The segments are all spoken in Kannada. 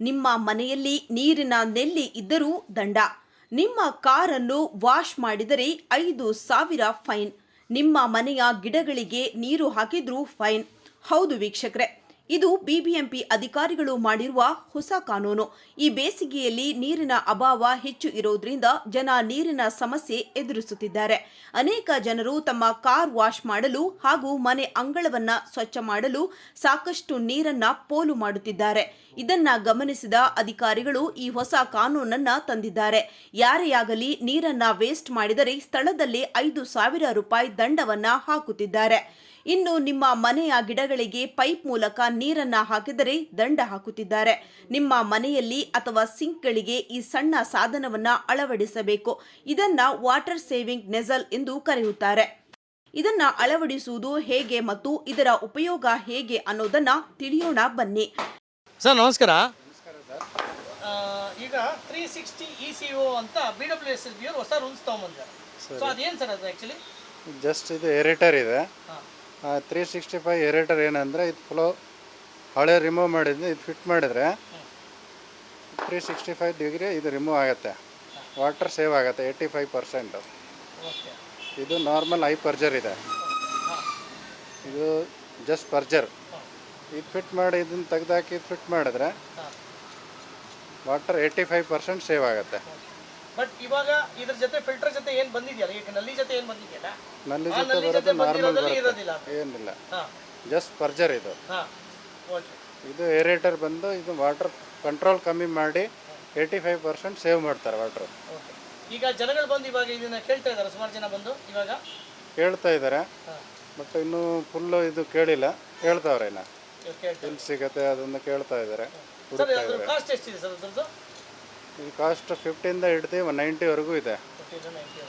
ನಿಮ್ಮ ಮನೆಯಲ್ಲಿ ನೀರಿನ ನೆಲ್ಲಿ ಇದ್ದರೂ ದಂಡ. ನಿಮ್ಮ ಕಾರನ್ನು ವಾಶ್ ಮಾಡಿದರೆ ಐದು ಸಾವಿರ ಫೈನ್. ನಿಮ್ಮ ಮನೆಯ ಗಿಡಗಳಿಗೆ ನೀರು ಹಾಕಿದ್ರೂ ಫೈನ್. ಹೌದು ವೀಕ್ಷಕರೇ. ಇದು ಬಿಬಿಎಂಪಿ ಅಧಿಕಾರಿಗಳು ಮಾಡಿರುವ ಹೊಸ ಕಾನೂನು. ಈ ಬೇಸಿಗೆಯಲ್ಲಿ ನೀರಿನ ಅಭಾವ ಹೆಚ್ಚು ಇರೋದ್ರಿಂದ ಜನ ನೀರಿನ ಸಮಸ್ಯೆ ಎದುರಿಸುತ್ತಿದ್ದಾರೆ. ಅನೇಕ ಜನರು ತಮ್ಮ ಕಾರ್ ವಾಶ್ ಮಾಡಲು ಹಾಗೂ ಮನೆ ಅಂಗಳವನ್ನ ಸ್ವಚ್ಛ ಮಾಡಲು ಸಾಕಷ್ಟು ನೀರನ್ನ ಪೋಲು ಮಾಡುತ್ತಿದ್ದಾರೆ. ಇದನ್ನ ಗಮನಿಸಿದ ಅಧಿಕಾರಿಗಳು ಈ ಹೊಸ ಕಾನೂನನ್ನ ತಂದಿದ್ದಾರೆ. ಯಾರೇ ಆಗಲಿ ನೀರನ್ನ ವೇಸ್ಟ್ ಮಾಡಿದರೆ ಸ್ಥಳದಲ್ಲಿ ಐದು ಸಾವಿರ ರೂಪಾಯಿ ದಂಡವನ್ನ ಹಾಕುತ್ತಿದ್ದಾರೆ. ಇನ್ನು ನಿಮ್ಮ ಮನೆಯ ಗಿಡಗಳಿಗೆ ಪೈಪ್ ಮೂಲಕ ನೀರನ್ನ ಹಾಕಿದರೆ ದಂಡ ಹಾಕುತ್ತಿದ್ದಾರೆ. ನಿಮ್ಮ ಮನೆಯಲ್ಲಿ ಅಥವಾ ಸಿಂಕ್ಗಳಿಗೆ ಈ ಸಣ್ಣ ಸಾಧನವನ್ನ ಅಳವಡಿಸಬೇಕು. ಇದನ್ನ ವಾಟರ್ ಸೇವಿಂಗ್ ನೆಸಲ್ ಎಂದು ಕರೆಯುತ್ತಾರೆ. ಇದನ್ನ ಅಳವಡಿಸುವುದು ಹೇಗೆ ಮತ್ತು ಇದರ ಉಪಯೋಗ ಹೇಗೆ ಅನ್ನೋದನ್ನ ತಿಳಿಯೋಣ ಬನ್ನಿ. ಸರ್ ನಮಸ್ಕಾರ. ಈಗ three sixty E C O ಅಂತ B W S S B ಹೊಸ ರೂಲ್ಸ್ ತೊಗೊಂಬಂದಿದ್ದಾರೆ ಸೊ ಅದೇನು ಸರ್ ಅದು ಆ್ಯಕ್ಚುಲಿ ಜಸ್ಟ್ ಇದು ಏರೇಟರ್ ಇದೆ. ಹಾಂ. ತ್ರೀ ಸಿಕ್ಸ್ಟಿ ಫೈವ್ ಏರೇಟರ್ ಏನಂದರೆ ಇದು ಫ್ಲೋ ಹಳೆ ರಿಮೂವ್ ಮಾಡಿದ್ರೆ ಇದು ಫಿಟ್ ಮಾಡಿದರೆ ತ್ರೀ ಸಿಕ್ಸ್ಟಿ ಫೈವ್ ಡಿಗ್ರಿ ಇದು ರಿಮೂವ್ ಆಗುತ್ತೆ. ವಾಟರ್ ಸೇವ್ ಆಗುತ್ತೆ ಏಯ್ಟಿ ಫೈವ್ ಪರ್ಸೆಂಟು ಇದು ನಾರ್ಮಲ್ ಐ ಪರ್ಜರ್ ಇದೆ. ಇದು ಜಸ್ಟ್ ಪರ್ಜರ್ ಇದು ಫಿಟ್ ಮಾಡಿ ಇದನ್ನು ತೆಗೆದಾಕಿ ಇದು ಫಿಟ್ ಮಾಡಿದ್ರೆ water eighty five percent save ಆಗುತ್ತೆ. ಬಟ್ ಇವಾಗ ಇದ್ರ ಜೊತೆ ಫಿಲ್ಟರ್ ಜೊತೆ ಏನ್ ಬಂದಿದೆಯಲ್ಲ? ಈಗ ನಲ್ಲಿ ಜೊತೆ ಏನು ಬಂದಿದೆಯಲ್ಲ? ನಲ್ಲಿ ಆ ಜೊತೆ ನಲ್ಲಿ ಬರೋದು ಜೊತೆ ನಾರ್ಮಲ್ ಬಂದಿರೋದ್ರಲ್ಲಿ ಬರುತ್ತೆ. ಇರೋದಿಲ್ಲ ಅದು. ಏನಿಲ್ಲ. ಹಾಂ. ಜಸ್ಟ್ ಪರ್ಜರ್ ಇದು. ಹಾಂ. ಓಕೆ ಇದು ಏರೇಟರ್ ಬಂದು ಇದು ವಾಟರ್ ಕಂಟ್ರೋಲ್ ಕಮ್ಮಿ ಮಾಡಿ ಏಯ್ಟಿ ಫೈವ್ ಪರ್ಸೆಂಟ್ ಸೇವ್ ಮಾಡ್ತಾರೆ ವಾಟ್ರ್ ಓಕೆ ಈಗ ಜನಗಳು ಬಂದು ಇವಾಗ ಇದನ್ನ ಕೇಳ್ತಾ ಇದ್ದಾರೆ ಸುಮಾರು ಜನ ಬಂದು ಇವಾಗ? ಕೇಳ್ತಾ ಇದ್ದಾರೆ ಹಾಂ. ಬಟ್ ಇನ್ನೂ ಫುಲ್ಲು ಇದು ಕೇಳಿಲ್ಲ. ಕೇಳ್ತಾವ್ರೆ ಇನ್ನು. ಕೇಳ್ತಾ ಎಲ್ಲಿ ಸಿಗತ್ತೆ ಅದನ್ನು ಕೇಳ್ತಾ ಇದ್ದಾರೆ ಸರ್ ಅದ್ರ ಕಾಸ್ಟ್ ಎಷ್ಟಿದೆ ಸರ್ ಅದ್ರದ್ದು? ಈ ಕಾಸ್ಟ್ ಫಿಫ್ಟಿಯಿಂದ ಹಿಡ್ದು ನೈಂಟಿವರೆಗೂ ಇದೆ. ಫಿಫ್ಟಿ ನೈಂಟಿ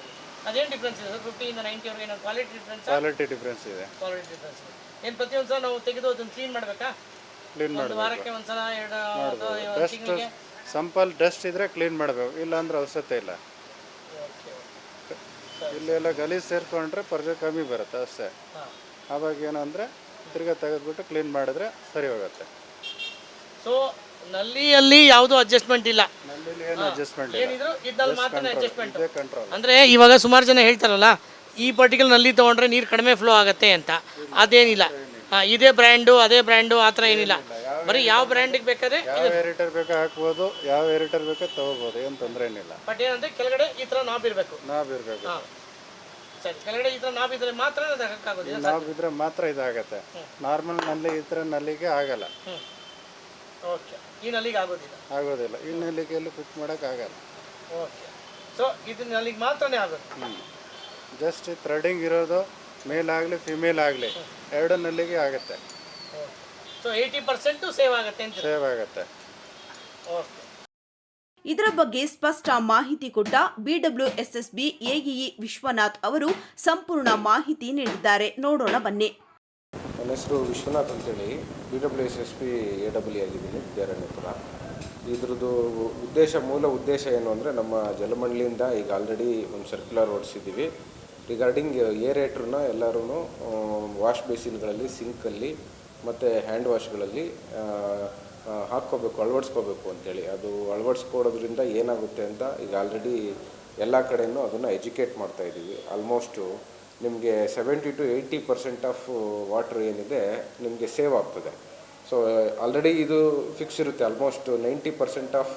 ಅದೇನು ಡಿಫ್ರೆನ್ಸ್ ಇದೆ? ಸರ್ ಫಿಫ್ಟಿಯಿಂದ ನೈಂಟಿವರೆಗೆ ಏನೋ ಕ್ವಾಲಿಟಿ ಡಿಫ್ರೆನ್ಸ್ ಕ್ವಾಲಿಟಿ ಡಿಫ್ರೆನ್ಸ್ ಇದೆ. ಕ್ವಾಲಿಟಿ ಡಿಫ್ರೆನ್ಸ್ ಏನು ಪ್ರತಿಯೊಂದು ಸಲ ನಾವು ತೆಗೆದು ಅದನ್ನ ಕ್ಲೀನ್ ಮಾಡಬೇಕಾ? ಕ್ಲೀನ್ ಒಂದು ವಾರಕ್ಕೆ ಒಂದು ಸಲ ಎರಡು ಅಥವಾ ಡಸ್ಟ್ ತಿಂಗಳಿಗೆ? ಸಂಪಲ್ ಡಸ್ಟ್ ಇದ್ರೆ ಕ್ಲೀನ್ ಮಾಡಬೇಕು. ಇಲ್ಲ. ಅಂದ್ರೆ ಅವಶ್ಯಕತೆ ಇಲ್ಲ ಓಕೆ ಇಲ್ಲೆಲ್ಲ ಗಲೀಜು ಸೇರ್ಕೊಂಡ್ರೆ ಪರ್ಜೆ ಕಮ್ಮಿ ಬರುತ್ತೆ ಅಷ್ಟೇ. ಅವಾಗ ಆವಾಗ ಏನು ಅಂದರೆ ತಿರ್ಗಾ ತೆಗೆದ್ಬಿಟ್ಟು ಕ್ಲೀನ್ ಮಾಡಿದ್ರೆ ಸರಿ ಹೋಗುತ್ತೆ. ಸೊ ನಲ್ಲಿಯಲ್ಲಿ ಯಾವುದೂ ಅಡ್ಜಸ್ಟ್ಮೆಂಟ್ ಇಲ್ಲ. ಏನಿದ್ರು ಇದ್ದಲ್ಲಿ ಮಾತ್ರ ಅಡ್ಜಸ್ಟ್ಮೆಂಟ್ ಅಂದರೆ ಇವಾಗ ಸುಮಾರು ಜನ ಹೇಳ್ತಾರಲ್ಲ ಈ ಪರ್ಟಿಕ್ಯುಲರ್ನಲ್ಲಿ ತೊಗೊಂಡ್ರೆ ನೀರು ಕಡಿಮೆ ಫ್ಲೋ ಆಗುತ್ತೆ ಅಂತ. ಅದೇನಿಲ್ಲ. ಇದೇ ಬ್ರ್ಯಾಂಡು ಅದೇ ಬ್ರ್ಯಾಂಡು ಆ ಥರ ಏನಿಲ್ಲ. ಬರೀ ಯಾವ ಬ್ರ್ಯಾಂಡಿಗೆ ಬೇಕಾದ್ರೆ ಯಾವ ಏರಿಟರ್ ಬೇಕಾ ಹಾಕ್ಬೋದು ಯಾವ ಏರಿಟರ್ ಬೇಕಾ ತಗೋಬೋದು ಏನು ತೊಂದರೆ ಏನಿಲ್ಲ. ಬಟ್ ಏನಂದ್ರೆ ಕೆಳಗಡೆ ಈ ಥರ ನಾಬ್ ಇರಬೇಕು. ನಾಬ್ ಇರಬೇಕು. ಸರಿ ಕೆಳಗಡೆ ಈ ಥರ ನಾಬ್ ಇದ್ರೆ ಮಾತ್ರ ಅದು ಹಾಕೋದು ನಾಬ್ ಇದ್ರೆ ಮಾತ್ರ ಇದಾಗತ್ತೆ. ನಾರ್ಮಲ್ನಲ್ಲಿ ಇದ್ರೆ ನಲ್ಲಿಗೆ ಆಗಲ್ಲ. ಓಕೆ ಈ ನಲ್ಲಿಗೆ ಆಗೋದಿಲ್ಲ? ಆಗೋದಿಲ್ಲ. ಈ ನಲ್ಲಿಗೆ ಕುಕ್ ಫಿಟ್ ಮಾಡೋಕೆ ಆಗಲ್ಲ ಓಕೆ ಸೊ ಇದು ನಲ್ಲಿಗೆ ಮಾತ್ರನೇ ಆಗೋದು ಹ್ಞೂ ಜಸ್ಟ್ ಥ್ರೆಡಿಂಗ್ ಇರೋದು ಮೇಲ್ ಆಗಲಿ ಫಿಮೇಲ್ ಆಗಲಿ ಎರಡು ನಲ್ಲಿಗೆ ಆಗುತ್ತೆ. ಸೊ ಏಯ್ಟಿ ಪರ್ಸೆಂಟು ಸೇವ್ ಆಗುತ್ತೆ ಅಂತ ಸೇವ್ ಆಗುತ್ತೆ. ಓಕೆ ಇದರ ಬಗ್ಗೆ ಸ್ಪಷ್ಟ ಮಾಹಿತಿ ಕೊಟ್ಟ ಬಿಡಬ್ಲ್ಯೂಎಸ್ಎಸ್ಬಿ ಎಇಇ ವಿಶ್ವನಾಥ್ ಅವರು ಸಂಪೂರ್ಣ ಮಾಹಿತಿ ನೀಡಿದ್ದಾರೆ. ನೋಡೋಣ ಬನ್ನಿ. ನನ್ನ ಹೆಸರು ವಿಶ್ವನಾಥ್ ಅಂತೇಳಿ. B W S S P A W ಆಗಿದ್ದೀನಿ ವಿದ್ಯಾರಣ್ಯಪುರ ಇದ್ರದ್ದು ಉದ್ದೇಶ, ಮೂಲ ಉದ್ದೇಶ ಏನು ಅಂದರೆ ನಮ್ಮ ಜಲಮಂಡಳಿಯಿಂದ ಈಗ ಆಲ್ರೆಡಿ ಒಂದು ಸರ್ಕ್ಯುಲರ್ ಓಡಿಸಿದ್ದೀವಿ. ರಿಗಾರ್ಡಿಂಗ್ ಏರೇಟ್ರನ್ನ ಎಲ್ಲರೂ ವಾಶ್ ಬೇಸಿನ್ಗಳಲ್ಲಿ ಸಿಂಕಲ್ಲಿ ಮತ್ತು ಹ್ಯಾಂಡ್ ವಾಶ್ಗಳಲ್ಲಿ ಹಾಕ್ಕೋಬೇಕು, ಅಳವಡಿಸ್ಕೋಬೇಕು ಅಂತೇಳಿ. ಅದು ಅಳವಡಿಸ್ಕೊಡೋದ್ರಿಂದ ಏನಾಗುತ್ತೆ ಅಂತ ಈಗ ಆಲ್ರೆಡಿ ಎಲ್ಲ ಕಡೆಯೂ ಅದನ್ನು ಎಜುಕೇಟ್ ಮಾಡ್ತಾಯಿದ್ದೀವಿ ಆಲ್ಮೋಸ್ಟು ನಿಮಗೆ seventy to eighty percent of water ಏನಿದೆ ನಿಮಗೆ ಸೇವ್ ಆಗ್ತದೆ. ಸೊ ಆಲ್ರೆಡಿ ಇದು ಫಿಕ್ಸ್ ಇರುತ್ತೆ. Almost ninety percent of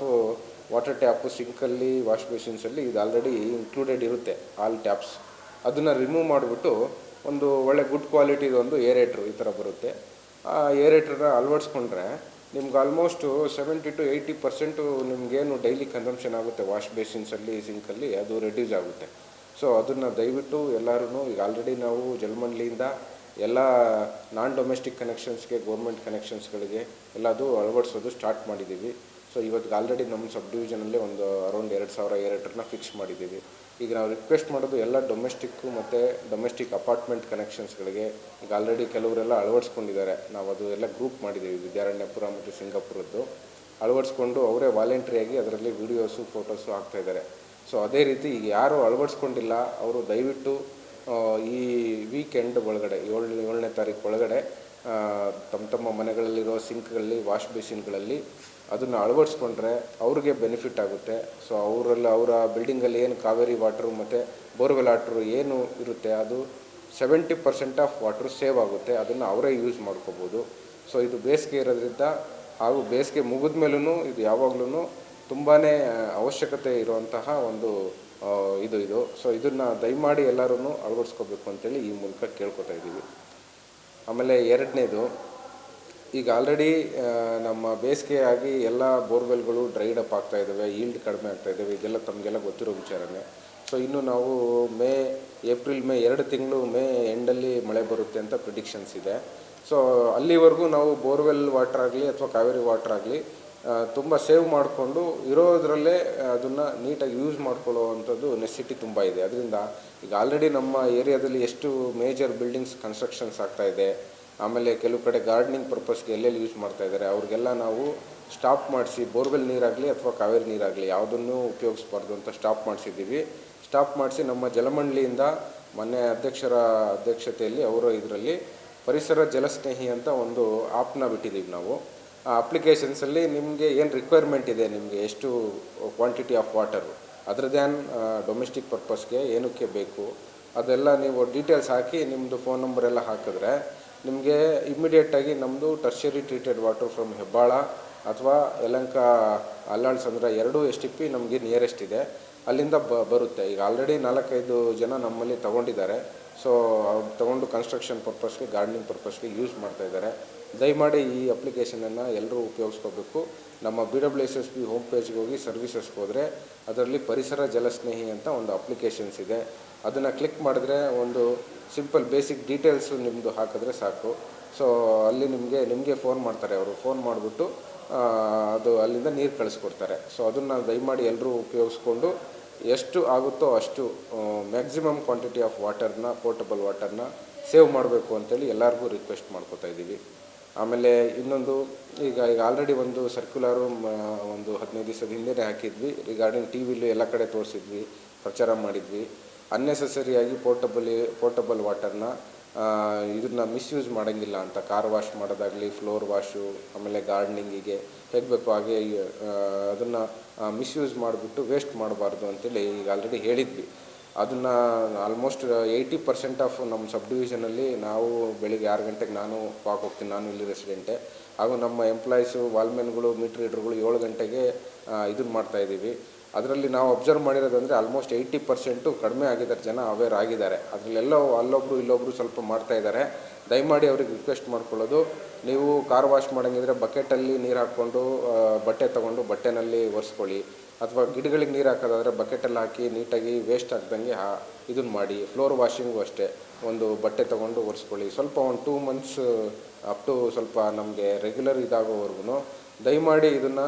water tap ಸಿಂಕಲ್ಲಿ wash ಬೇಸಿನ್ಸಲ್ಲಿ ಇದು ಆಲ್ರೆಡಿ ಇನ್ಕ್ಲೂಡೆಡ್ ಇರುತ್ತೆ ಆಲ್ ಟ್ಯಾಪ್ಸ್ ಅದನ್ನು ರಿಮೂವ್ ಮಾಡಿಬಿಟ್ಟು ಒಂದು ಒಳ್ಳೆ ಗುಡ್ ಕ್ವಾಲಿಟಿದು ಒಂದು ಏರೇಟ್ರು ಈ ಥರ ಬರುತ್ತೆ. ಆ ಏರೇಟ್ರನ್ನ ಅಳವಡಿಸ್ಕೊಂಡ್ರೆ ನಿಮ್ಗೆ almost seventy to eighty percent ನಿಮಗೇನು ಡೈಲಿ ಕನ್ಸಂಪ್ಷನ್ ಆಗುತ್ತೆ ವಾಶ್ ಬೇಸಿನ್ಸಲ್ಲಿ ಸಿಂಕಲ್ಲಿ ಅದು ರೆಡ್ಯೂಸ್ ಆಗುತ್ತೆ. ಸೊ ಅದನ್ನು ದಯವಿಟ್ಟು ಎಲ್ಲರೂ ಈಗ ಆಲ್ರೆಡಿ ನಾವು ಜಲಮಂಡಲಿಯಿಂದ ಎಲ್ಲ ನಾನ್ ಡೊಮೆಸ್ಟಿಕ್ ಕನೆಕ್ಷನ್ಸ್ಗೆ ಗೌರ್ಮೆಂಟ್ ಕನೆಕ್ಷನ್ಸ್ಗಳಿಗೆ ಎಲ್ಲದು ಅಳವಡಿಸೋದು ಸ್ಟಾರ್ಟ್ ಮಾಡಿದ್ದೀವಿ ಸೊ ಇವತ್ತು ಆಲ್ರೆಡಿ ನಮ್ಮ ಸಬ್ ಡಿವಿಷನಲ್ಲೇ ಒಂದು ಅರೌಂಡ್ ಎರಡು ಸಾವಿರ ಎರಡರನ್ನ ಫಿಕ್ಸ್ ಮಾಡಿದ್ದೀವಿ ಈಗ ನಾವು ರಿಕ್ವೆಸ್ಟ್ ಮಾಡೋದು ಎಲ್ಲ ಡೊಮೆಸ್ಟಿಕ್ಕು ಮತ್ತು ಡೊಮೆಸ್ಟಿಕ್ ಅಪಾರ್ಟ್ಮೆಂಟ್ ಕನೆಕ್ಷನ್ಸ್ಗಳಿಗೆ ಈಗ ಆಲ್ರೆಡಿ ಕೆಲವರೆಲ್ಲ ಅಳವಡಿಸ್ಕೊಂಡಿದ್ದಾರೆ. ನಾವು ಅದು ಎಲ್ಲ ಗ್ರೂಪ್ ಮಾಡಿದ್ದೀವಿ ವಿದ್ಯಾರಣ್ಯಪುರ ಮತ್ತು ಸಿಂಗಾಪುರದ್ದು. ಅಳವಡಿಸ್ಕೊಂಡು ಅವರೇ ವಾಲಂಟ್ರಿಯಾಗಿ ಅದರಲ್ಲಿ ವೀಡಿಯೋಸು ಫೋಟೋಸು ಹಾಕ್ತಾ ಇದ್ದಾರೆ. ಸೊ ಅದೇ ರೀತಿ ಈಗ ಯಾರು ಅಳವಡಿಸ್ಕೊಂಡಿಲ್ಲ, ಅವರು ದಯವಿಟ್ಟು ಈ ವೀಕೆಂಡ್ ಒಳಗಡೆ, ಏಳು, ಏಳನೇ ತಾರೀಕು ಒಳಗಡೆ ತಮ್ಮ ತಮ್ಮ ಮನೆಗಳಲ್ಲಿರೋ ಸಿಂಕ್ಗಳಲ್ಲಿ ವಾಶ್ ಬೇಸಿನ್ಗಳಲ್ಲಿ ಅದನ್ನು ಅಳವಡಿಸ್ಕೊಂಡ್ರೆ ಅವ್ರಿಗೆ ಬೆನಿಫಿಟ್ ಆಗುತ್ತೆ. ಸೊ ಅವರೆಲ್ಲ, ಅವರ ಬಿಲ್ಡಿಂಗಲ್ಲಿ ಏನು ಕಾವೇರಿ ವಾಟ್ರು ಮತ್ತು ಬೋರ್ವೆಲ್ ವಾಟ್ರು ಏನು ಇರುತ್ತೆ, ಅದು seventy percent of water save ಆಗುತ್ತೆ, ಅದನ್ನು ಅವರೇ ಯೂಸ್ ಮಾಡ್ಕೋಬೋದು. ಸೊ ಇದು ಬೇಸಿಗೆ ಇರೋದ್ರಿಂದ ಹಾಗೂ ಬೇಸಿಗೆ ಮುಗಿದ ಮೇಲೂ ಇದು ಯಾವಾಗಲೂ ತುಂಬಾ ಅವಶ್ಯಕತೆ ಇರುವಂತಹ ಒಂದು ಇದು ಇದು. ಸೊ ಇದನ್ನು ದಯಮಾಡಿ ಎಲ್ಲರೂ ಅಳವಡಿಸ್ಕೋಬೇಕು ಅಂತೇಳಿ ಈ ಮೂಲಕ ಕೇಳ್ಕೊತಾ ಇದ್ದೀವಿ. ಆಮೇಲೆ ಎರಡನೇದು, ಈಗ ಆಲ್ರೆಡಿ ನಮ್ಮ ಬೇಸಿಗೆಯಾಗಿ ಎಲ್ಲ ಬೋರ್ವೆಲ್ಗಳು ಡ್ರೈಡ್ ಅಪ್ ಆಗ್ತಾ ಇದ್ದಾವೆ ಈಲ್ಡ್ ಕಡಿಮೆ ಆಗ್ತಾ ಇದ್ದಾವೆ ಇದೆಲ್ಲ ತಮಗೆಲ್ಲ ಗೊತ್ತಿರೋ ವಿಚಾರನೇ. ಸೊ ಇನ್ನು ನಾವು ಮೇ, ಏಪ್ರಿಲ್, ಮೇ ಎರಡು ತಿಂಗಳು ಮೇ ಎಂಡಲ್ಲಿ ಮಳೆ ಬರುತ್ತೆ ಅಂತ ಪ್ರಿಡಿಕ್ಷನ್ಸ್ ಇದೆ. ಸೊ ಅಲ್ಲಿವರೆಗೂ ನಾವು ಬೋರ್ವೆಲ್ ವಾಟರ್ ಆಗಲಿ ಅಥವಾ ಕಾವೇರಿ ವಾಟರ್ ಆಗಲಿ ತುಂಬ ಸೇವ್ ಮಾಡಿಕೊಂಡು ಇರೋದರಲ್ಲೇ ಅದನ್ನು ನೀಟಾಗಿ ಯೂಸ್ ಮಾಡ್ಕೊಳ್ಳೋವಂಥದ್ದು ನೆಸಿಟಿ ತುಂಬ ಇದೆ. ಅದರಿಂದ ಈಗ ಆಲ್ರೆಡಿ ನಮ್ಮ ಏರಿಯಾದಲ್ಲಿ ಎಷ್ಟು ಮೇಜರ್ ಬಿಲ್ಡಿಂಗ್ಸ್ ಕನ್ಸ್ಟ್ರಕ್ಷನ್ಸ್ ಆಗ್ತಾ ಇದೆ, ಆಮೇಲೆ ಕೆಲವು ಕಡೆ ಗಾರ್ಡನಿಂಗ್ ಪರ್ಪಸ್ಗೆ ಎಲ್ಲೆಲ್ಲಿ ಯೂಸ್ ಮಾಡ್ತಾ ಇದ್ದಾರೆ, ಅವ್ರಿಗೆಲ್ಲ ನಾವು ಸ್ಟಾಪ್ ಮಾಡಿಸಿ ಬೋರ್ವೆಲ್ ನೀರಾಗಲಿ ಅಥವಾ ಕಾವೇರಿ ನೀರಾಗಲಿ ಯಾವುದನ್ನು ಉಪಯೋಗಿಸ್ಬಾರ್ದು ಅಂತ ಸ್ಟಾಪ್ ಮಾಡಿಸಿದ್ದೀವಿ. ಸ್ಟಾಪ್ ಮಾಡಿಸಿ ನಮ್ಮ ಜಲಮಂಡಳಿಯಿಂದ ಮೊನ್ನೆ ಅಧ್ಯಕ್ಷರ ಅಧ್ಯಕ್ಷತೆಯಲ್ಲಿ ಅವರು ಇದರಲ್ಲಿ ಪರಿಸರ ಜಲಸ್ನೇಹಿ ಅಂತ ಒಂದು ಆ್ಯಪ್ನ ಬಿಟ್ಟಿದ್ದೀವಿ ನಾವು. ಅಪ್ಲಿಕೇಶನ್ಸಲ್ಲಿ ನಿಮಗೆ ಏನು ರಿಕ್ವೈರ್ಮೆಂಟ್ ಇದೆ ನಿಮಗೆ? ಎಷ್ಟು quantity of water other than domestic ಪರ್ಪಸ್ಗೆ ಏನಕ್ಕೆ ಬೇಕು? ಅದೆಲ್ಲ ನೀವು ಡೀಟೇಲ್ಸ್ ಹಾಕಿ ನಿಮ್ಮದು ಫೋನ್ ನಂಬರ್ ಎಲ್ಲ ಹಾಕಿದ್ರೆ ನಿಮಗೆ ಇಮ್ಮಿಡಿಯೇಟಾಗಿ ನಮ್ಮದು tertiary treated water from Hebbal ಅಥವಾ ಯಲಂಕ ಅಲ್ಲಾಳ್ ಸಂದ್ರ ಎರಡೂ ಎಸ್ ಟಿ ಪಿ ನಮಗೆ ನಿಯರೆಸ್ಟ್ ಇದೆ. ಅಲ್ಲಿಂದ ಬ, ಬರುತ್ತೆ. ಈಗ ಆಲ್ರೆಡಿ ನಾಲ್ಕೈದು ಜನ ನಮ್ಮಲ್ಲಿ ತಗೊಂಡಿದ್ದಾರೆ. ಸೊ ಅವ್ರು ತೊಗೊಂಡು ಕನ್ಸ್ಟ್ರಕ್ಷನ್ ಪರ್ಪಸ್ಗೆ ಗಾರ್ಡನಿಂಗ್ ಪರ್ಪಸ್ಗೆ ಯೂಸ್ ಮಾಡ್ತಾ ಇದ್ದಾರೆ. ದಯಮಾಡಿ ಈ ಅಪ್ಲಿಕೇಶನನ್ನು ಎಲ್ಲರೂ ಉಪಯೋಗಿಸ್ಕೋಬೇಕು. ನಮ್ಮ B W S S B home ಪೇಜ್ಗೆ ಹೋಗಿ ಸರ್ವಿಸಸ್ಗೆ ಹೋದರೆ ಅದರಲ್ಲಿ ಪರಿಸರ ಜಲಸ್ನೇಹಿ ಅಂತ ಒಂದು ಅಪ್ಲಿಕೇಶನ್ಸ್ ಇದೆ. ಅದನ್ನು ಕ್ಲಿಕ್ ಮಾಡಿದ್ರೆ ಒಂದು ಸಿಂಪಲ್ ಬೇಸಿಕ್ ಡೀಟೇಲ್ಸು ನಿಮ್ಮದು ಹಾಕಿದ್ರೆ ಸಾಕು. ಸೊ ಅಲ್ಲಿ ನಿಮಗೆ ನಿಮಗೆ ಫೋನ್ ಮಾಡ್ತಾರೆ ಅವರು. ಫೋನ್ ಮಾಡಿಬಿಟ್ಟು ಅದು ಅಲ್ಲಿಂದ ನೀರು ಕಳಿಸ್ಕೊಡ್ತಾರೆ. ಸೊ ಅದನ್ನು ದಯಮಾಡಿ ಎಲ್ಲರೂ ಉಪಯೋಗಿಸ್ಕೊಂಡು ಎಷ್ಟು ಆಗುತ್ತೋ ಅಷ್ಟು ಮ್ಯಾಕ್ಸಿಮಮ್ ಕ್ವಾಂಟಿಟಿ ಆಫ್ ವಾಟರ್ನ ಪೋರ್ಟಬಲ್ ವಾಟರ್ನ ಸೇವ್ ಮಾಡಬೇಕು ಅಂತೇಳಿ ಎಲ್ಲರಿಗೂ ರಿಕ್ವೆಸ್ಟ್ ಮಾಡ್ಕೋತಾ ಇದ್ದೀವಿ. ಆಮೇಲೆ ಇನ್ನೊಂದು, ಈಗ ಈಗ ಆಲ್ರೆಡಿ ಒಂದು ಸರ್ಕ್ಯುಲರು ಒಂದು ಹದಿನೈದು ದಿವಸದ ಹಿಂದೆನೇ ಹಾಕಿದ್ವಿ. ರಿಗಾರ್ಡಿಂಗ್ ಟಿ ವಿಲಿ ಎಲ್ಲ ಕಡೆ ತೋರಿಸಿದ್ವಿ, ಪ್ರಚಾರ ಮಾಡಿದ್ವಿ. ಅನ್ನೆಸೆಸರಿಯಾಗಿ ಪೋರ್ಟಬಲ್ ಪೋರ್ಟಬಲ್ ವಾಟರ್ನ ಇದನ್ನ ಮಿಸ್ಯೂಸ್ ಮಾಡೋಂಗಿಲ್ಲ ಅಂತ. ಕಾರ್ ವಾಶ್ ಮಾಡೋದಾಗಲಿ ಫ್ಲೋರ್ ವಾಶು ಆಮೇಲೆ ಗಾರ್ಡನಿಂಗಿಗೆ ಹೇಗೆ ಬೇಕು ಹಾಗೆ ಅದನ್ನು ಮಿಸ್ಯೂಸ್ ಮಾಡಿಬಿಟ್ಟು ವೇಸ್ಟ್ ಮಾಡಬಾರ್ದು ಅಂತೇಳಿ ಈಗ ಆಲ್ರೆಡಿ ಹೇಳಿದ್ವಿ. ಅದನ್ನು ಆಲ್ಮೋಸ್ಟ್ ಏಯ್ಟಿ ಪರ್ಸೆಂಟ್ ಆಫ್ ನಮ್ಮ ಸಬ್ ಡಿವಿಷನಲ್ಲಿ ನಾವು ಬೆಳಿಗ್ಗೆ ಆರು ಗಂಟೆಗೆ ನಾನು ವಾಕ್ ಹೋಗ್ತೀನಿ. ನಾನು ಇಲ್ಲಿ ರೆಸಿಡೆಂಟೆ ಹಾಗೂ ನಮ್ಮ ಎಂಪ್ಲಾಯೀಸು ವಾಲ್ಮೆನ್ಗಳು ಮೀಟ್ರ್ ರೀಡರ್ಗಳು ಏಳು ಗಂಟೆಗೆ ಇದನ್ನು ಮಾಡ್ತಾ ಇದ್ದೀವಿ. ಅದರಲ್ಲಿ ನಾವು ಅಬ್ಸರ್ವ್ ಮಾಡಿರೋದಂದರೆ ಆಲ್ಮೋಸ್ಟ್ ಏಯ್ಟಿ ಪರ್ಸೆಂಟು ಕಡಿಮೆ ಆಗಿದ್ದಾರೆ ಜನ ಅವೇರ್ ಆಗಿದ್ದಾರೆ. ಅದರಲ್ಲೆಲ್ಲೋ ಅಲ್ಲೊಬ್ಬರು ಇಲ್ಲೊಬ್ಬರು ಸ್ವಲ್ಪ ಮಾಡ್ತಾ ಇದ್ದಾರೆ. ದಯಮಾಡಿ ಅವ್ರಿಗೆ ರಿಕ್ವೆಸ್ಟ್ ಮಾಡ್ಕೊಳ್ಳೋದು. ನೀವು ಕಾರ್ ವಾಶ್ ಮಾಡೋಂಗಿದ್ರೆ ಬಕೆಟಲ್ಲಿ ನೀರು ಹಾಕ್ಕೊಂಡು ಬಟ್ಟೆ ತೊಗೊಂಡು ಬಟ್ಟೆನಲ್ಲಿ ಒರೆಸ್ಕೊಳ್ಳಿ. ಅಥವಾ ಗಿಡಗಳಿಗೆ ನೀರು ಹಾಕೋದಾದರೆ ಬಕೆಟಲ್ಲಿ ಹಾಕಿ ನೀಟಾಗಿ ವೇಸ್ಟ್ ಆಗ್ದಂಗೆ ಹಾ ಇದನ್ನು ಮಾಡಿ. ಫ್ಲೋರ್ ವಾಷಿಂಗು ಅಷ್ಟೇ. ಒಂದು ಬಟ್ಟೆ ತೊಗೊಂಡು ಒರೆಸ್ಕೊಳ್ಳಿ. ಸ್ವಲ್ಪ ಒಂದು ಟೂ ಮಂತ್ಸ್ ಅಪ್ ಟು ಸ್ವಲ್ಪ ನಮಗೆ ರೆಗ್ಯುಲರ್ ಇದಾಗೋವರೆಗೂ ದಯಮಾಡಿ ಇದನ್ನು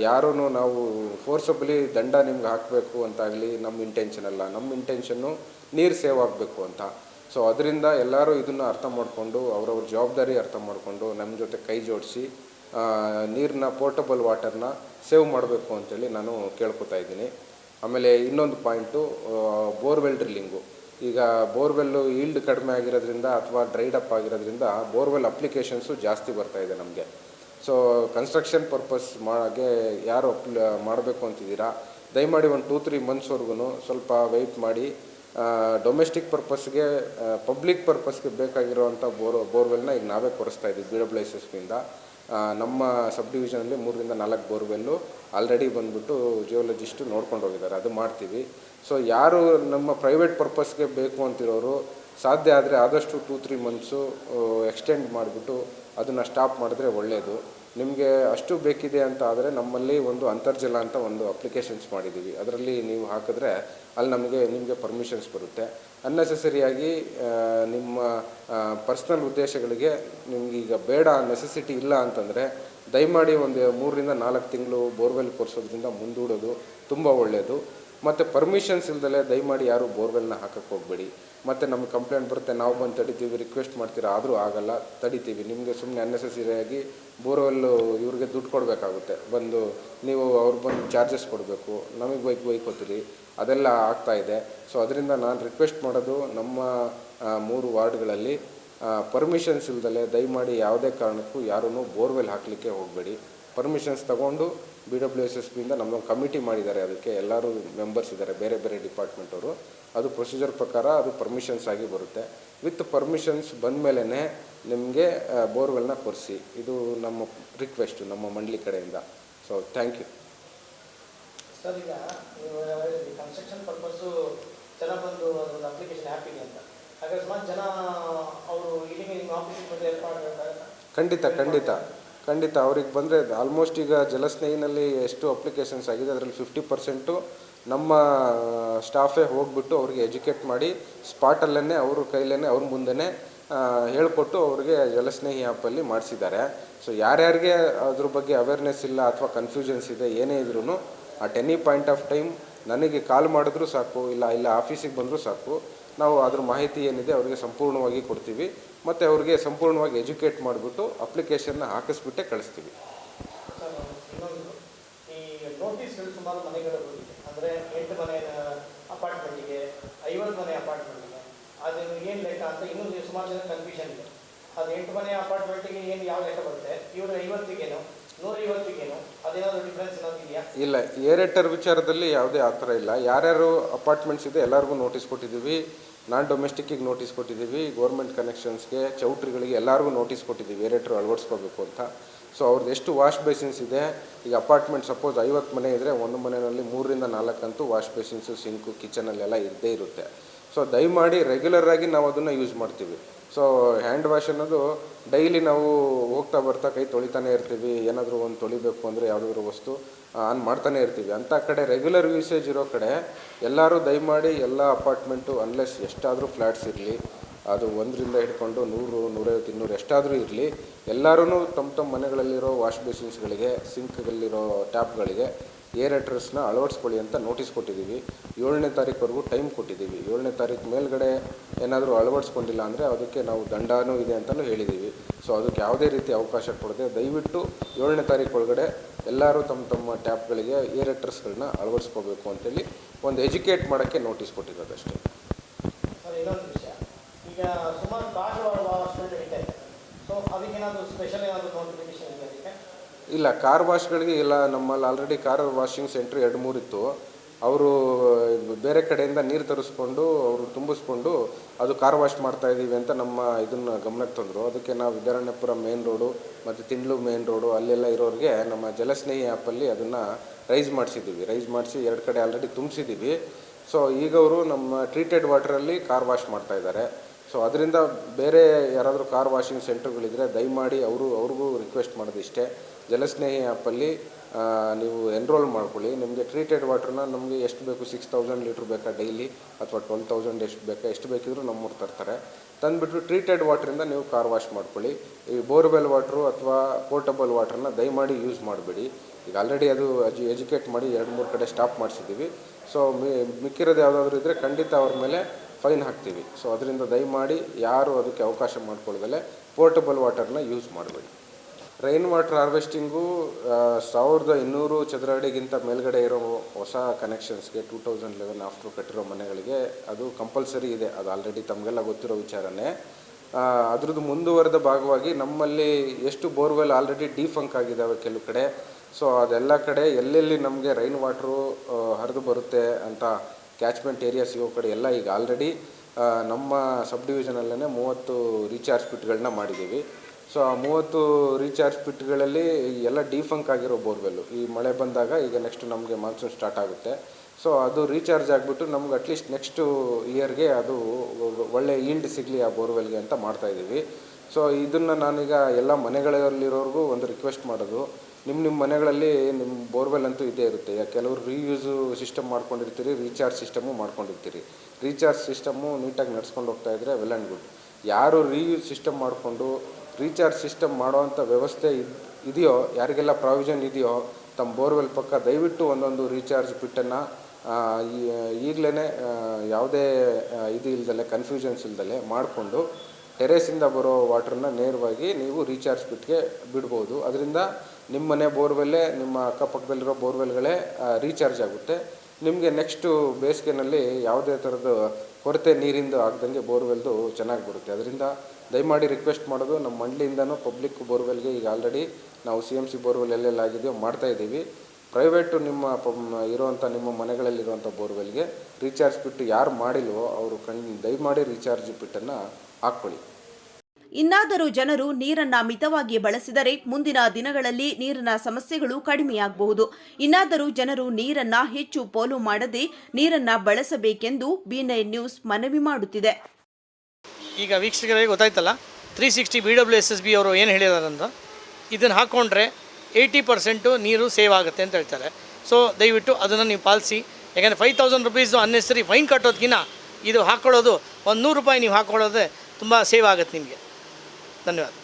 ಯಾರೂ ನಾವು ಫೋರ್ಸಬಲಿ ದಂಡ ನಿಮ್ಗೆ ಹಾಕಬೇಕು ಅಂತಾಗಲಿ ನಮ್ಮ ಇಂಟೆನ್ಷನ್ ಅಲ್ಲ. ನಮ್ಮ ಇಂಟೆನ್ಷನ್ನು ನೀರು ಸೇವ್ ಆಗಬೇಕು ಅಂತ. ಸೊ ಅದರಿಂದ ಎಲ್ಲರೂ ಇದನ್ನು ಅರ್ಥ ಮಾಡಿಕೊಂಡು, ಅವರವ್ರ ಜವಾಬ್ದಾರಿ ಅರ್ಥ ಮಾಡಿಕೊಂಡು ನಮ್ಮ ಜೊತೆ ಕೈ ಜೋಡಿಸಿ ನೀರನ್ನ ಪೋರ್ಟಬಲ್ ವಾಟರ್ನ ಸೇವ್ ಮಾಡಬೇಕು ಅಂತೇಳಿ ನಾನು ಕೇಳ್ಕೊತಾ ಇದ್ದೀನಿ. ಆಮೇಲೆ ಇನ್ನೊಂದು ಪಾಯಿಂಟು ಬೋರ್ವೆಲ್ ಡ್ರಿಲ್ಲಿಂಗು ಈಗ ಬೋರ್ವೆಲ್ಲು ಈಲ್ಡ್ ಕಡಿಮೆ ಆಗಿರೋದ್ರಿಂದ ಅಥವಾ ಡ್ರೈಡ್ ಅಪ್ ಆಗಿರೋದ್ರಿಂದ ಬೋರ್ವೆಲ್ ಅಪ್ಲಿಕೇಶನ್ಸು ಜಾಸ್ತಿ ಬರ್ತಾ ಇದೆ ನಮಗೆ. ಸೊ ಕನ್ಸ್ಟ್ರಕ್ಷನ್ ಪರ್ಪಸ್ ಮಾಡೋಕ್ಕೆ ಯಾರು ಅಪ್ಲ ಮಾಡಬೇಕು ಅಂತಿದ್ದೀರಾ? ದಯಮಾಡಿ ಒಂದು ಟೂ ತ್ರೀ ಮಂತ್ಸ್ವರೆಗೂ ಸ್ವಲ್ಪ ವೆಯ್ಟ್ ಮಾಡಿ. ಡೊಮೆಸ್ಟಿಕ್ ಪರ್ಪಸ್ಗೆ ಪಬ್ಲಿಕ್ ಪರ್ಪಸ್ಗೆ ಬೇಕಾಗಿರುವಂಥ ಬೋರ್ ಬೋರ್ವೆಲ್ನ ಈಗ ನಾವೇ ಕೊರಿಸ್ತಾ ಇದ್ದೀವಿ ಬಿ ಡಬ್ಲ್ಯೂ ಎಸ್ ಎಸ್ ನಮ್ಮ ಸಬ್ ಡಿವಿಷನಲ್ಲಿ ಮೂರರಿಂದ ನಾಲ್ಕು ಬೋರ್ವೆಲ್ಲು ಆಲ್ರೆಡಿ ಬಂದ್ಬಿಟ್ಟು ಜಿಯೋಲಜಿಸ್ಟು ನೋಡ್ಕೊಂಡು ಹೋಗಿದ್ದಾರೆ, ಅದು ಮಾಡ್ತೀವಿ. ಸೊ ಯಾರು ನಮ್ಮ ಪ್ರೈವೇಟ್ ಪರ್ಪಸ್ಗೆ ಬೇಕು ಅಂತಿರೋರು, ಸಾಧ್ಯ ಆದರೆ ಆದಷ್ಟು ಟೂ ತ್ರೀ ಮಂತ್ಸು ಎಕ್ಸ್ಟೆಂಡ್ ಮಾಡಿಬಿಟ್ಟು ಅದನ್ನು ಸ್ಟಾಪ್ ಮಾಡಿದ್ರೆ ಒಳ್ಳೆಯದು ನಿಮಗೆ ಅಷ್ಟು ಬೇಕಿದೆ ಅಂತ ಆದರೆ ನಮ್ಮಲ್ಲಿ ಒಂದು ಅಂತರ್ಜಲ ಅಂತ ಒಂದು ಅಪ್ಲಿಕೇಶನ್ಸ್ ಮಾಡಿದ್ದೀವಿ ಅದರಲ್ಲಿ ನೀವು ಹಾಕಿದ್ರೆ ಅಲ್ಲಿ ನಮಗೆ, ನಿಮಗೆ ಪರ್ಮಿಷನ್ಸ್ ಬರುತ್ತೆ. ಅನ್ನೆಸೆಸರಿಯಾಗಿ ನಿಮ್ಮ ಪರ್ಸ್ನಲ್ ಉದ್ದೇಶಗಳಿಗೆ ನಿಮ್ಗೆ ಈಗ ಬೇಡ ನೆಸೆಸಿಟಿ ಇಲ್ಲ ಅಂತಂದರೆ ದಯಮಾಡಿ ಒಂದು ಮೂರರಿಂದ ನಾಲ್ಕು ತಿಂಗಳು ಬೋರ್ವೆಲ್ ಕೊರ್ಸೋದ್ರಿಂದ ಮುಂದೂಡೋದು ತುಂಬ ಒಳ್ಳೆಯದು ಮತ್ತು ಪರ್ಮಿಷನ್ಸ್ ಇಲ್ದಲೆ ದಯಮಾಡಿ ಯಾರು ಬೋರ್ವೆಲ್ನ ಹಾಕಕ್ಕೆ ಹೋಗಬೇಡಿ. ಮತ್ತು ನಮ್ಮ ಕಂಪ್ಲೇಂಟ್ ಬರುತ್ತೆ, ನಾವು ಬಂದು ತಡಿತೀವಿ ರಿಕ್ವೆಸ್ಟ್ ಮಾಡ್ತೀರಾ, ಆದರೂ ಆಗಲ್ಲ, ತಡಿತೀವಿ. ನಿಮಗೆ ಸುಮ್ಮನೆ ಅನ್ನೆಸೆಸರಿಯಾಗಿ ಬೋರ್ವೆಲ್ಲು ಇವ್ರಿಗೆ ದುಡ್ಡು ಕೊಡಬೇಕಾಗುತ್ತೆ. ಬಂದು ನೀವು ಅವ್ರು ಬಂದು ಚಾರ್ಜಸ್ ಕೊಡಬೇಕು, ನಮಗೆ ಬೈಕ್ ಬೈಕೋತೀರಿ, ಅದೆಲ್ಲ ಆಗ್ತಾ ಇದೆ. ಸೊ ಅದರಿಂದ ನಾನು ರಿಕ್ವೆಸ್ಟ್ ಮಾಡೋದು ನಮ್ಮ ಮೂರು ವಾರ್ಡ್ಗಳಲ್ಲಿ ಪರ್ಮಿಷನ್ಸ್ ಇಲ್ದಲೆ ದಯಮಾಡಿ ಯಾವುದೇ ಕಾರಣಕ್ಕೂ ಯಾರೂ ಬೋರ್ವೆಲ್ ಹಾಕಲಿಕ್ಕೆ ಹೋಗಬೇಡಿ. ಪರ್ಮಿಷನ್ಸ್ ತಗೊಂಡು ಬಿ ಡಬ್ಲ್ಯೂ ಎಸ್ ಎಸ್ ಬಿಯಿಂದ ನಮ್ಮದೊಂದು ಕಮಿಟಿ ಮಾಡಿದ್ದಾರೆ. ಅದಕ್ಕೆ ಎಲ್ಲರೂ ಮೆಂಬರ್ಸ್ ಇದ್ದಾರೆ, ಬೇರೆ ಬೇರೆ ಡಿಪಾರ್ಟ್ಮೆಂಟ್ ಅವರು. ಅದು ಪ್ರೊಸೀಜರ್ ಪ್ರಕಾರ ಅದು ಪರ್ಮಿಷನ್ಸ್ ಆಗಿ ಬರುತ್ತೆ. ವಿತ್ ಪರ್ಮಿಷನ್ಸ್ ಬಂದ ಮೇಲೇ ನಿಮಗೆ ಬೋರ್ವೆಲ್ನ ಕೊರಿಸಿ ಇದು ನಮ್ಮ ರಿಕ್ವೆಸ್ಟು ನಮ್ಮ ಮಂಡಳಿ ಕಡೆಯಿಂದ. ಸೊ ಥ್ಯಾಂಕ್ ಯು ಸರ್ ಈಗ ಕನ್ಸ್ಟ್ರಕ್ಷನ್ ಪರ್ಪಸ್ಸು ಜನ ಬಂದು ಅದೊಂದು ಅಪ್ಲಿಕೇಶನ್ ಆ್ಯಪ್ ಅಂತ. ಅಕಸ್ಮಾತ್ ಜನ ಅವರು ಇಲ್ಲಿಗೆ ನಿಮ್ಮ ಆಫೀಸಿಗೆ ಬಂದು ಹೆಲ್ಪ್ ಮಾಡಬೇಕಾಗತ್ತಾ ಖಂಡಿತ ಖಂಡಿತ. ಖಂಡಿತ ಅವ್ರಿಗೆ ಬಂದರೆ ಆಲ್ಮೋಸ್ಟ್ ಈಗ ಜಲಸ್ನೇಹಿನಲ್ಲಿ ಎಷ್ಟು ಅಪ್ಲಿಕೇಶನ್ಸ್ ಆಗಿದೆ ಅದರಲ್ಲಿ ಫಿಫ್ಟಿ ಪರ್ಸೆಂಟು ನಮ್ಮ ಸ್ಟಾಫೇ ಹೋಗ್ಬಿಟ್ಟು ಅವ್ರಿಗೆ ಎಜುಕೇಟ್ ಮಾಡಿ ಸ್ಪಾಟಲ್ಲೇ ಅವ್ರ ಕೈಲೇ ಅವ್ರ ಮುಂದೆನೇ ಹೇಳ್ಕೊಟ್ಟು ಅವ್ರಿಗೆ ಜಲಸ್ನೇಹಿ ಆ್ಯಪಲ್ಲಿ ಮಾಡಿಸಿದ್ದಾರೆ. ಸೊ ಯಾರ್ಯಾರಿಗೆ ಅದ್ರ ಬಗ್ಗೆ ಅವೇರ್ನೆಸ್ ಇಲ್ಲ ಅಥವಾ ಕನ್ಫ್ಯೂಷನ್ಸ್ ಇದೆ, ಏನೇ ಇದ್ರೂ at any point of time ನನಗೆ ಕಾಲ್ ಮಾಡಿದ್ರೂ ಸಾಕು, ಇಲ್ಲ ಇಲ್ಲ ಆಫೀಸಿಗೆ ಬಂದರೂ ಸಾಕು, ನಾವು ಅದ್ರ ಮಾಹಿತಿ ಏನಿದೆ ಅವರಿಗೆ ಸಂಪೂರ್ಣವಾಗಿ ಕೊಡ್ತೀವಿ. ಮತ್ತು ಅವ್ರಿಗೆ ಸಂಪೂರ್ಣವಾಗಿ ಎಜುಕೇಟ್ ಮಾಡಿಬಿಟ್ಟು ಅಪ್ಲಿಕೇಶನ್ನ ಹಾಕಿಸ್ಬಿಟ್ಟೆ ಕಳಿಸ್ತೀವಿ. ಅಂದರೆ ಎಂಟು ಮನೆ ಅಪಾರ್ಟ್ಮೆಂಟಿಗೆ, ಐವತ್ತು ಮನೆ ಅಪಾರ್ಟ್ಮೆಂಟಿಗೆ. ಅದು ಏನು ಲೆಕ್ಕ ಅಂತ ಇನ್ನೂ ಸುಮಾರು ಜನ ಕನ್ಫ್ಯೂಷನ್ ಇದೆ. ಅದು ಎಂಟು ಮನೆ ಅಪಾರ್ಟ್ಮೆಂಟಿಗೆ ಏನು ಯಾವ ಲೆಕ್ಕ ಬರುತ್ತೆ? ಇವರು ಐವತ್ತಿಗೇನು ನೂರ ಐವತ್ತಿಗೇನು ಅದೇನಾದರೂ ಡಿಫ್ರೆನ್ಸ್ ಏನಾದ್ರು ಇಲ್ಲ, ಏರೆಟರ್ ವಿಚಾರದಲ್ಲಿ ಯಾವುದೇ ಆ ಥರ ಇಲ್ಲ. ಯಾರ್ಯಾರು ಅಪಾರ್ಟ್ಮೆಂಟ್ಸ್ ಇದೆ ಎಲ್ಲರಿಗೂ ನೋಟಿಸ್ ಕೊಟ್ಟಿದ್ದೀವಿ. ನಾನ್ ಡೊಮೆಸ್ಟಿಕ್ಕಿಗೆ ನೋಟಿಸ್ ಕೊಟ್ಟಿದ್ದೀವಿ. ಗೌರ್ಮೆಂಟ್ ಕನೆಕ್ಷನ್ಸ್ಗೆ ಚೌಟ್ರಿಗಳಿಗೆ ಎಲ್ಲರಿಗೂ ನೋಟಿಸ್ ಕೊಟ್ಟಿದ್ದೀವಿ. ಏರೆಟರ್ ಅಳವಡಿಸ್ಕೋಬೇಕು ಅಂತ. ಸೊ ಅವ್ರದ್ದು ಎಷ್ಟು ವಾಶ್ ಬೇಸಿನ್ಸ್ ಇದೆ, ಈಗ ಅಪಾರ್ಟ್ಮೆಂಟ್ ಸಪೋಸ್ ಐವತ್ತು ಮನೆ ಇದ್ದರೆ ಒಂದು ಮನೆಯಲ್ಲಿ ಮೂರರಿಂದ ನಾಲ್ಕಂತೂ ವಾಶ್ ಬೇಸಿನ್ಸು ಸಿಂಕು ಕಿಚನಲ್ಲೆಲ್ಲ ಇದ್ದೇ ಇರುತ್ತೆ. ಸೊ ದಯಮಾಡಿ ರೆಗ್ಯುಲರ್ ಆಗಿ ನಾವು ಅದನ್ನು ಯೂಸ್ ಮಾಡ್ತೀವಿ. ಸೊ ಹ್ಯಾಂಡ್ ವಾಶ್ ಅನ್ನೋದು ಡೈಲಿ ನಾವು ಹೋಗ್ತಾ ಬರ್ತಾ ಕೈ ತೊಳಿತಾನೆ ಇರ್ತೀವಿ, ಏನಾದರೂ ಒಂದು ತೊಳಿಬೇಕು ಅಂದರೆ ಯಾವುದಾದ್ರು ವಸ್ತು ಆನ್ ಮಾಡ್ತಾನೆ ಇರ್ತೀವಿ. ಅಂಥ ಕಡೆ ರೆಗ್ಯುಲರ್ ಯೂಸೇಜ್ ಇರೋ ಕಡೆ ಎಲ್ಲರೂ ದಯಮಾಡಿ ಎಲ್ಲ ಅಪಾರ್ಟ್ಮೆಂಟು ಅನ್ಲೆಸ್ ಎಷ್ಟಾದರೂ ಫ್ಲ್ಯಾಟ್ಸ್ ಇರಲಿ ಅದು ಒಂದರಿಂದ ಹಿಡ್ಕೊಂಡು ನೂರು, ನೂರೈವತ್ತು, ಇನ್ನೂರು ಎಷ್ಟಾದರೂ ಇರಲಿ. ಎಲ್ಲರೂ ತಮ್ಮ ತಮ್ಮ ಮನೆಗಳಲ್ಲಿರೋ ವಾಶ್ ಬೇಸಿನ್ಸ್ಗಳಿಗೆ ಸಿಂಕ್ಗಳಲ್ಲಿರೋ ಟ್ಯಾಪ್ಗಳಿಗೆ ಏರೇಟರ್ಸ್ನ ಅಳವಡಿಸ್ಕೊಳ್ಳಿ ಅಂತ ನೋಟಿಸ್ ಕೊಟ್ಟಿದ್ದೀವಿ. ಏಳನೇ ತಾರೀಕುವರೆಗೂ ಟೈಮ್ ಕೊಟ್ಟಿದ್ದೀವಿ. ಏಳನೇ ತಾರೀಕು ಮೇಲ್ಗಡೆ ಏನಾದರೂ ಅಳವಡಿಸ್ಕೊಂಡಿಲ್ಲ ಅಂದರೆ ಅದಕ್ಕೆ ನಾವು ದಂಡನೂ ಇದೆ ಅಂತಲೂ ಹೇಳಿದ್ದೀವಿ. ಸೊ, ಅದಕ್ಕೆ ಯಾವುದೇ ರೀತಿ ಅವಕಾಶ ಕೊಡದೆ ದಯವಿಟ್ಟು ಏಳನೇ ತಾರೀಕು ಒಳಗಡೆ ಎಲ್ಲರೂ ತಮ್ಮ ತಮ್ಮ ಟ್ಯಾಪ್ಗಳಿಗೆ ಏರೇಟರ್ಸ್ಗಳನ್ನ ಅಳವಡಿಸ್ಕೋಬೇಕು ಅಂತೇಳಿ ಒಂದು ಎಜುಕೇಟ್ ಮಾಡೋಕ್ಕೆ ನೋಟಿಸ್ ಇನ್ನೊಂದು ವಿಷಯ ಈಗ ಸುಮಾರು ಇದೆ. ಸೊ ಸ್ಪೆಷಲ್ ಏನಾದರೂ ಇದೆ ಇಲ್ಲ ಕಾರ್ ವಾಶ್ಗಳಿಗೆ ಇಲ್ಲ, ನಮ್ಮಲ್ಲಿ ಆಲ್ರೆಡಿ ಕಾರ್ ವಾಷಿಂಗ್ ಸೆಂಟ್ರ್ ಎರಡು, ಮೂರು ಇತ್ತು. ಅವರು ಬೇರೆ ಕಡೆಯಿಂದ ನೀರು ತರಿಸ್ಕೊಂಡು, ಅವರು ತುಂಬಿಸ್ಕೊಂಡು ಅದು ಕಾರ್ ವಾಶ್ ಮಾಡ್ತಾ ಇದ್ದೀವಿ ಅಂತ ನಮ್ಮ ಇದನ್ನು ಗಮನಕ್ಕೆ ತಂದರು. ಅದಕ್ಕೆ ನಾವು ವಿದ್ಯಾರಣ್ಯಪುರ ಮೇನ್ ರೋಡು ಮತ್ತು ತಿಂಡ್ಲು ಮೇನ್ ರೋಡು ಅಲ್ಲೆಲ್ಲ ಇರೋರಿಗೆ ನಮ್ಮ ಜಲಸ್ನೇಹಿ ಆ್ಯಪಲ್ಲಿ ಅದನ್ನು ರೈಸ್ ಮಾಡಿಸಿದ್ದೀವಿ. ರೈಸ್ ಮಾಡಿಸಿ ಎರಡು ಕಡೆ ಆಲ್ರೆಡಿ ತುಂಬಿಸಿದ್ದೀವಿ. ಸೊ ಈಗ ಅವರು ನಮ್ಮ ಟ್ರೀಟೆಡ್ ವಾಟ್ರಲ್ಲಿ ಕಾರ್ ವಾಶ್ ಮಾಡ್ತಾ ಇದ್ದಾರೆ. ಸೊ ಅದರಿಂದ ಬೇರೆ ಯಾರಾದರೂ ಕಾರ್ ವಾಷಿಂಗ್ ಸೆಂಟರ್ಗಳಿದ್ದರೆ ದಯಮಾಡಿ ಅವರು, ಅವ್ರಿಗೂ ರಿಕ್ವೆಸ್ಟ್ ಮಾಡೋದು ಇಷ್ಟೇ. ಜಲಸ್ನೇಹಿ ಆ್ಯಪಲ್ಲಿ ನೀವು ಎನ್ರೋಲ್ ಮಾಡ್ಕೊಳ್ಳಿ. ನಿಮಗೆ ಟ್ರೀಟೆಡ್ ವಾಟ್ರನ್ನ ನಮಗೆ ಎಷ್ಟು ಬೇಕು? ಸಿಕ್ಸ್ ತೌಸಂಡ್ ಲೀಟ್ರ್ ಬೇಕಾ ಡೈಲಿ ಅಥವಾ ಟ್ವೆಲ್ ತೌಸಂಡ್ ಎಷ್ಟು ಬೇಕಾ? ಎಷ್ಟು ಬೇಕಿದ್ರೂ ನಮ್ಮೂರು ತರ್ತಾರೆ. ತಂದುಬಿಟ್ಟು ಟ್ರೀಟೆಡ್ ವಾಟ್ರಿಂದ ನೀವು ಕಾರ್ ವಾಶ್ ಮಾಡ್ಕೊಳ್ಳಿ. ಈ ಬೋರ್ವೆಲ್ ವಾಟ್ರು ಅಥವಾ ಪೋರ್ಟಬಲ್ ವಾಟ್ರನ್ನ ದಯಮಾಡಿ ಯೂಸ್ ಮಾಡಬೇಡಿ. ಈಗ ಆಲ್ರೆಡಿ ಅದು ಅಜು ಎಜುಕೇಟ್ ಮಾಡಿ ಎರಡು ಮೂರು ಕಡೆ ಸ್ಟಾಪ್ ಮಾಡಿಸಿದ್ದೀವಿ. ಸೊ ಮಿಕ್ಕಿರೋದು ಯಾವುದಾದ್ರೂ ಇದ್ದರೆ ಖಂಡಿತ ಅವ್ರ ಮೇಲೆ ಫೈನ್ ಹಾಕ್ತೀವಿ. ಸೊ ಅದರಿಂದ ದಯಮಾಡಿ ಯಾರು ಅದಕ್ಕೆ ಅವಕಾಶ ಮಾಡ್ಕೊಳ್ದಲೆ ಪೋರ್ಟಬಲ್ ವಾಟರ್ನ ಯೂಸ್ ಮಾಡಬೇಡಿ. ರೈನ್ ವಾಟರ್ ಹಾರ್ವೆಸ್ಟಿಂಗು ಸಾವಿರದ ಇನ್ನೂರು ಚದರ ಅಡಿಗಿಂತ ಮೇಲ್ಗಡೆ ಇರೋ ಹೊಸ ಕನೆಕ್ಷನ್ಸ್ಗೆ ಟೂ ತೌಸಂಡ್ ಲೆವೆನ್ ಆಫ್ಟರ್ ಕಟ್ಟಿರೋ ಮನೆಗಳಿಗೆ ಅದು ಕಂಪಲ್ಸರಿ ಇದೆ. ಅದು ಆಲ್ರೆಡಿ ತಮಗೆಲ್ಲ ಗೊತ್ತಿರೋ ವಿಚಾರನೇ. ಅದ್ರದ್ದು ಮುಂದುವರೆದ ಭಾಗವಾಗಿ ನಮ್ಮಲ್ಲಿ ಎಷ್ಟು ಬೋರ್ವೆಲ್ ಆಲ್ರೆಡಿ ಡಿಫಂಕ್ ಆಗಿದ್ದಾವೆ ಕೆಲವು ಕಡೆ. ಸೊ ಅದೆಲ್ಲ ಕಡೆ ಎಲ್ಲೆಲ್ಲಿ ನಮಗೆ ರೈನ್ ವಾಟ್ರು ಹರಿದು ಬರುತ್ತೆ ಅಂತ ಕ್ಯಾಚ್ಮೆಂಟ್ ಏರಿಯಾ ಸಿಗೋ ಕಡೆ ಎಲ್ಲ ಈಗ ಆಲ್ರೆಡಿ ನಮ್ಮ ಸಬ್ ಡಿವಿಷನಲ್ಲೇ ಮೂವತ್ತು ರೀಚಾರ್ಜ್ ಪಿಟ್ಗಳನ್ನ ಮಾಡಿದ್ದೀವಿ. ಸೊ ಆ ಮೂವತ್ತು ರೀಚಾರ್ಜ್ ಪಿಟ್ಗಳಲ್ಲಿ ಎಲ್ಲ ಡಿಫಂಕ್ ಆಗಿರೋ ಬೋರ್ವೆಲ್ಲು ಈ ಮಳೆ ಬಂದಾಗ ಈಗ ನೆಕ್ಸ್ಟ್ ನಮಗೆ ಮಾನ್ಸೂನ್ ಸ್ಟಾರ್ಟ್ ಆಗುತ್ತೆ. ಸೊ ಅದು ರೀಚಾರ್ಜ್ ಆಗಿಬಿಟ್ಟು ನಮ್ಗೆ ಅಟ್ಲೀಸ್ಟ್ ನೆಕ್ಸ್ಟು ಇಯರ್ಗೆ ಅದು ಒಳ್ಳೆ ಈಲ್ಡ್ ಸಿಗಲಿ ಆ ಬೋರ್ವೆಲ್ಗೆ ಅಂತ ಮಾಡ್ತಾಯಿದ್ದೀವಿ ಸೊ ಇದನ್ನು ನಾನೀಗ ಎಲ್ಲ ಮನೆಗಳಲ್ಲಿರೋರ್ಗೂ ಒಂದು ರಿಕ್ವೆಸ್ಟ್ ಮಾಡೋದು. ನಿಮ್ಮ ನಿಮ್ಮ ಮನೆಗಳಲ್ಲಿ ನಿಮ್ಮ ಬೋರ್ವೆಲ್ ಅಂತೂ ಇದ್ದೇ ಇರುತ್ತೆ. ಕೆಲವರು ರೀಯೂಸು ಸಿಸ್ಟಮ್ ಮಾಡ್ಕೊಂಡಿರ್ತೀರಿ ರೀಚಾರ್ಜ್ ಸಿಸ್ಟಮು ಮಾಡ್ಕೊಂಡಿರ್ತೀರಿ. ರೀಚಾರ್ಜ್ ಸಿಸ್ಟಮು ನೀಟಾಗಿ ನಡ್ಸ್ಕೊಂಡು ಹೋಗ್ತಾ ಇದ್ದರೆ ವೆಲ್ ಆ್ಯಂಡ್ ಗುಡ್ ಯಾರು ರೀಯೂಸ್ ಸಿಸ್ಟಮ್ ಮಾಡಿಕೊಂಡು ರೀಚಾರ್ಜ್ ಸಿಸ್ಟಮ್ ಮಾಡೋವಂಥ ವ್ಯವಸ್ಥೆ ಇದ್, ಇದೆಯೋ, ಯಾರಿಗೆಲ್ಲ ಪ್ರಾವಿಷನ್ ಇದೆಯೋ ತಮ್ಮ ಬೋರ್ವೆಲ್ ಪಕ್ಕ ದಯವಿಟ್ಟು ಒಂದೊಂದು ರೀಚಾರ್ಜ್ ಪಿಟ್ಟನ್ನು ಈಗಲೇ ಯಾವುದೇ ಇದು ಇಲ್ದಲೆ ಕನ್ಫ್ಯೂಷನ್ಸ್ ಇಲ್ದಲೆ ಮಾಡಿಕೊಂಡು ಟೆರೇಸಿಂದ ಬರೋ ವಾಟ್ರನ್ನ ನೇರವಾಗಿ ನೀವು ರೀಚಾರ್ಜ್ ಬಿಟ್ಗೆ ಬಿಡ್ಬೋದು. ಅದರಿಂದ ನಿಮ್ಮ ಮನೆ ಬೋರ್ವೆಲ್ಲೇ, ನಿಮ್ಮ ಅಕ್ಕಪಕ್ಕದಲ್ಲಿರೋ ಬೋರ್ವೆಲ್ಗಳೇ ರೀಚಾರ್ಜ್ ಆಗುತ್ತೆ. ನಿಮಗೆ ನೆಕ್ಸ್ಟು ಬೇಸಿಗೆನಲ್ಲಿ ಯಾವುದೇ ಥರದ್ದು ಕೊರತೆ ನೀರಿಂದು ಆಗ್ದಂಗೆ ಬೋರ್ವೆಲ್ದು ಚೆನ್ನಾಗಿ ಬರುತ್ತೆ ಅದರಿಂದ ದಯಮಾಡಿ ರಿಕ್ವೆಸ್ಟ್ ಮಾಡೋದು, ನಮ್ಮ ಮಂಡ್ಲಿಯಿಂದನೂ ಪಬ್ಲಿಕ್ ಬೋರ್ವೆಲ್ಗೆ ಈಗ ಆಲ್ರೆಡಿ ನಾವು ಸಿ ಎಂ ಸಿ ಬೋರ್ವೆಲ್ ಎಲ್ಲೆಲ್ಲ ಆಗಿದೆಯೋ ಮಾಡ್ತಾಯಿದ್ದೀವಿ ಪ್ರೈವೇಟು ನಿಮ್ಮ ಪ ಇರುವಂಥ ನಿಮ್ಮ ಮನೆಗಳಲ್ಲಿರುವಂಥ ಬೋರ್ವೆಲ್ಗೆ ರೀಚಾರ್ಜ್ ಬಿಟ್ಟು ಯಾರು ಮಾಡಿಲ್ವೋ ಅವರು ಕಣ್, ದಯಮಾಡಿ ರೀಚಾರ್ಜ್ ಬಿಟ್ಟನ್ನು ಹಾಕ್ಕೊಳ್ಳಿ ಇನ್ನಾದರೂ ಜನರು ನೀರನ್ನ ಮಿತವಾಗಿ ಬಳಸಿದರೆ ಮುಂದಿನ ದಿನಗಳಲ್ಲಿ ನೀರಿನ ಸಮಸ್ಯೆಗಳು ಕಡಿಮೆಯಾಗಬಹುದು. ಇನ್ನಾದರೂ ಜನರು ನೀರನ್ನ ಹೆಚ್ಚು ಪೋಲು ಮಾಡದೆ ನೀರನ್ನ ಬಳಸಬೇಕೆಂದು ಬಿ ನೈನ್ ನ್ಯೂಸ್ ಮನವಿ ಮಾಡುತ್ತಿದೆ. ಈಗ ವೀಕ್ಷಕರಿಗೆ ಗೊತ್ತಾಯ್ತಲ್ಲ three sixty B W S S B ಅವರು ಏನು ಹೇಳಿದಾರಂತ? ಇದನ್ನು ಹಾಕ್ಕೊಂಡ್ರೆ ಏಯ್ಟಿ ಪರ್ಸೆಂಟು ನೀರು ಸೇವ್ ಆಗುತ್ತೆ ಅಂತ ಹೇಳ್ತಾರೆ. ಸೊ ದಯವಿಟ್ಟು ಅದನ್ನು ನೀವು ಪಾಲಿಸಿ. ಯಾಕಂದರೆ five thousand rupees unnecessary fine ಕಟ್ಟೋದಕ್ಕಿಂತ ಇದು ಹಾಕ್ಕೊಳ್ಳೋದು ಒಂದು ನೂರು ರೂಪಾಯಿ ನೀವು ಹಾಕ್ಕೊಳ್ಳೋದೇ ತುಂಬ ಸೇವ್ ಆಗುತ್ತೆ ನಿಮಗೆ. ಧನ್ಯವಾದ.